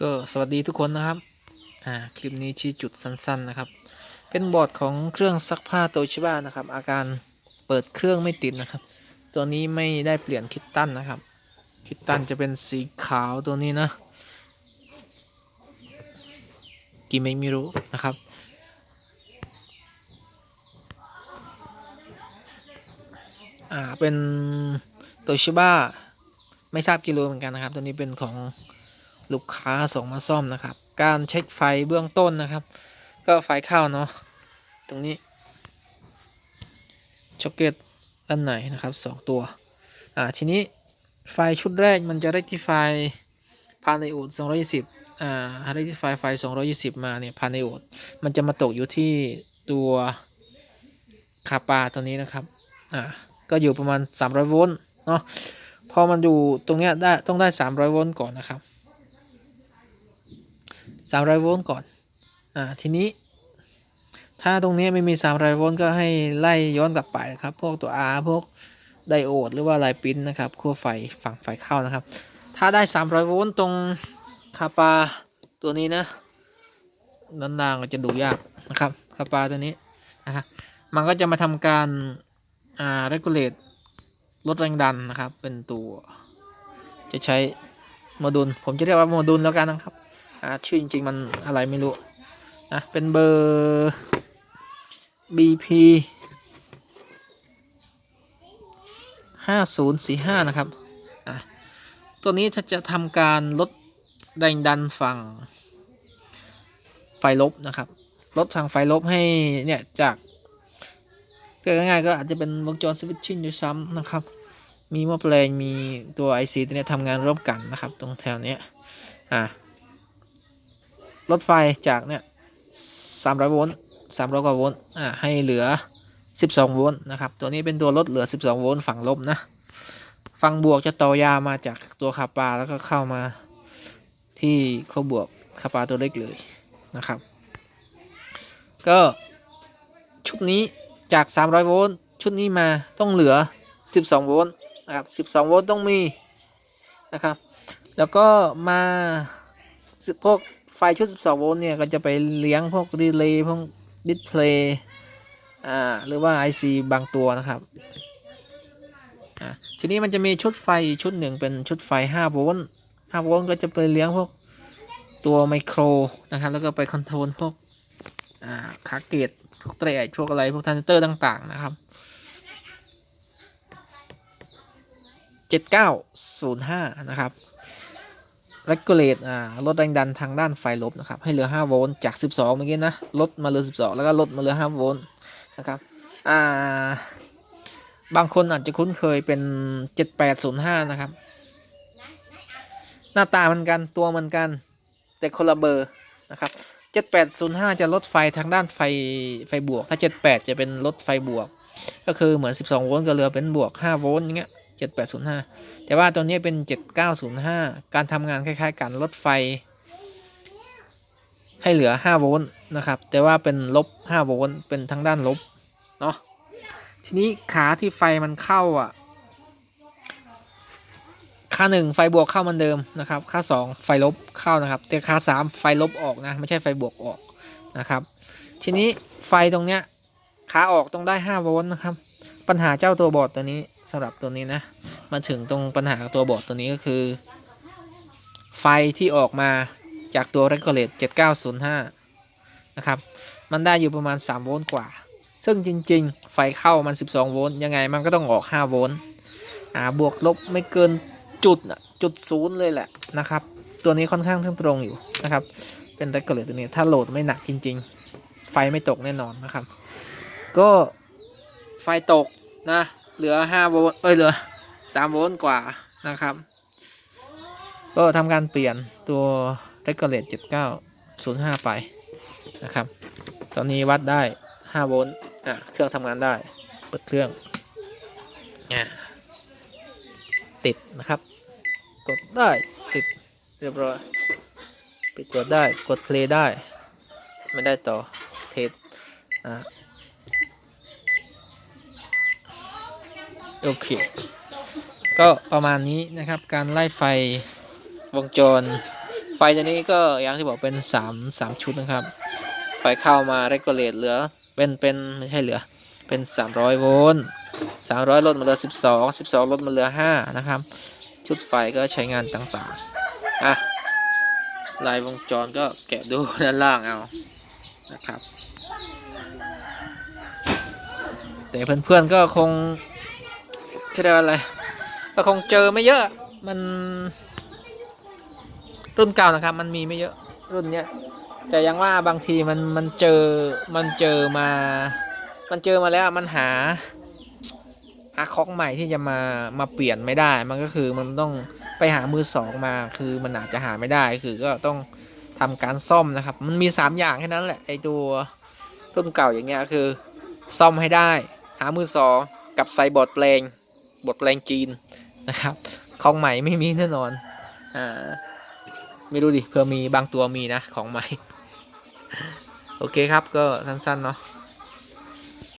ก็สวัสดีทุกคนนะครับ อ่า คลิปนี้ชี้จุดสั้นๆนะครับ เป็นบอร์ดของเครื่องซักผ้าโตชิบะนะครับ อาการเปิดเครื่องไม่ติดนะครับ ตัวนี้ไม่ได้เปลี่ยนคิตตันนะครับ คิตตันจะเป็นสีขาวตัวนี้นะ กี่ไม่ไม่รู้นะครับ อ่า เป็นโตชิบะไม่ทราบกิโลเหมือนกันนะครับ ตัวนี้เป็นของ ลูกค้าส่งมาซ่อมนะครับ การเช็คไฟเบื้องต้นนะครับ ก็ไฟเข้าเนาะตรงนี้ช็อกเก็ตด้านไหนนะครับสองตัว อ่า ทีนี้ไฟชุดแรกมันจะได้ที่ไฟพาในโอด220 อ่าได้ที่ไฟไฟ 220 มาเนี่ยพาในโอดมันจะมาตกอยู่ที่ตัวคาปาตัวนี้นะครับ อ่า ก็อยู่ประมาณ 300 โวลต์ เนาะ พอมันอยู่ตรงเนี้ยได้ต้องได้ 300 โวลต์ก่อนนะครับ 300โวลต์ก่อน อ่า ทีนี้ ถ้าตรงนี้ไม่มี 300โวลต์ก็ให้ไล่ย้อนกลับไปครับ พวกตัว R พวกไดโอด หรือว่าลายปิ้นนะครับขั้วไฟฝั่งไฟเข้านะครับ ถ้าได้ 300โวลต์ตรงคาปาตัวนี้นะด้านล่างก็จะดูยากนะครับคาปาตัวนี้นะครับมันก็จะมาทำการอ่า regulate ลดแรงดันนะครับ เป็นตัว จะใช้โมดูล ผมจะเรียกว่าโมดูลแล้วกันนะครับ อ่าชื่อจริง ๆ มันอะไรไม่รู้นะเป็นเบอร์ BP 5045 นะครับ ตัวนี้จะทำการลดแรงดันฝั่งไฟลบนะครับ ลดทางไฟลบให้เนี่ยจากเรียกง่ายๆก็อาจจะเป็นวงจรสวิตชิ่งด้วยซ้ำนะครับ มีหม้อแปลงมีตัว IC ตัวนี้ทำงานร่วมกันนะครับ ตรงแถวนี้อ่า ลดไฟจากเนี่ย300โวลต์300กว่าโวลต์อ่าให้เหลือ12โวลต์นะครับ ตัวนี้เป็นตัวลดเหลือ12โวลต์ฝั่งลบนะฝั่งบวกจะต่อยาวมาจากตัวคาปาแล้วก็เข้ามาที่ข้อบวกคาปาตัวเล็กเลยนะครับ ก็ชุดนี้จาก 300 โวลต์ชุดนี้มาต้องเหลือ 12 โวลต์นะครับ 12 โวลต์ต้องมีนะครับ แล้วก็มาพวก ไฟชุด 12 โวลต์เนี่ย ก็จะไปเลี้ยงพวกรีเลย์พวกดิสเพลย์อ่าหรือว่า IC บางตัวนะครับอ่าทีนี้มันจะมีชุดไฟชุดหนึ่งเป็นชุดไฟ 5 โวลต์ 5 โวลต์ก็จะไปเลี้ยงพวกตัวไมโครนะครับ แล้วก็ไปคอนโทรลพวกอ่าขาเกตพวกเตรดพวกอะไรพวกทรานซิสเตอร์ต่าง ๆ นะครับ7905 นะครับ regulate อ่าลดแรงดันทางด้านไฟลบนะครับ ให้เหลือ 5 โวลต์จาก 12 เมื่อกี้นะ ลดมาเหลือ 12 แล้วก็ลดมาเหลือ 5 โวลต์นะครับ อ่า บางคนอาจจะคุ้นเคยเป็น 7805 นะครับ หน้าตาเหมือนกันตัวเหมือนกัน แต่คนละเบอร์นะครับ 7805 จะลดไฟทางด้านไฟไฟบวก ถ้า 78 จะเป็นลดไฟบวก ก็คือเหมือน 12 โวลต์ก็เหลือเป็นบวก 5 โวลต์อย่างเงี้ย 7805 แต่ว่าตัวนี้เป็น 7905 การทำงานคล้ายๆกันลดไฟ ให้เหลือ 5 โวลต์นะครับ แต่ว่าเป็นลบ 5 โวลต์เป็นทางด้านลบ เนาะทีนี้ขาที่ไฟมันเข้าอะ ค่าหนึ่งไฟบวกเข้ามันเดิมนะครับ ค่าสองไฟลบเข้านะครับ แต่ค่าสามไฟลบออกนะ ไม่ใช่ไฟบวกออกนะครับ ทีนี้ไฟตรงเนี้ยขาออกต้องได้ 5 โวลต์นะครับ ปัญหาเจ้าตัวบอร์ดตัวนี้ สำหรับตัวนี้นะ มาถึงตรงปัญหาตัวบอร์ดตัวนี้ก็คือ ไฟที่ออกมาจากตัว Regulate 7905 นะครับ มันได้อยู่ประมาณ 3 โวลต์กว่า ซึ่งจริง ๆ ไฟเข้ามัน 12 โวลต์ยังไงมันก็ต้องออก 5 โวลต์อ่าบวกลบไม่เกินจุดอะจุดศูนย์เลยแหละนะครับ ตัวนี้ค่อนข้างตรงอยู่นะครับ เป็น Regulate ตัวนี้ถ้าโหลดไม่หนักจริง ๆ ไฟไม่ตกแน่นอนนะครับ ก็ไฟตกนะ เหลือ5โวลต์เอ้ยเหลือ3โวลต์กว่านะครับ ก็ทำการเปลี่ยนตัว Regulate 7905 ไปนะครับ ตอนนี้วัดได้5โวลต์อะเครื่องทำงานได้เปิดเครื่องอะติดนะครับ กดได้ติดเรียบร้อยปิดกดได้กด play ได้ ไม่ได้ต่อเทสอะ โอเค ก็ประมาณนี้นะครับ การไล่ไฟวงจร ไฟตัวนี้ก็อย่างที่บอกเป็นสามสามชุดนะครับ ไฟเข้ามาเรก u เลตเหลือเป็นเป็นไม่ใช่เหลือเป็น 300 โวลต์300 ลดมาเหลือ 12 12 ลดมาเหลือ 5 นะครับ ชุดไฟก็ใช้งานต่างๆ อะ ลายวงจรก็แกะดูด้านล่างเอานะครับ แต่เพื่อนๆก็คง เรียกว่าอะไรก็คงเจอไม่เยอะ มัน รุ่นเก่านะครับ มันมีไม่เยอะรุ่นเนี้ยแต่ยังว่าบางทีมันมันเจอมันเจอมา มันเจอมาแล้วมันหาหาของใหม่ที่จะมามาเปลี่ยนไม่ได้ มันก็คือมันต้องไปหามือสองมาคือมันอาจจะหาไม่ได้คือก็ต้องทำการซ่อมนะครับ มันมี 3 อย่างแค่นั้นแหละไอตัวรุ่นเก่าอย่างเงี้ยคือ ซ่อมให้ได้ หามือสองกับใส่บทเพลง บทเพลงจีนนะครับของใหม่ไม่มีแน่นอนอ่าไม่รู้ดิเพื่อมีบางตัวมีนะของใหม่ โอเคครับก็สั้นๆเนาะ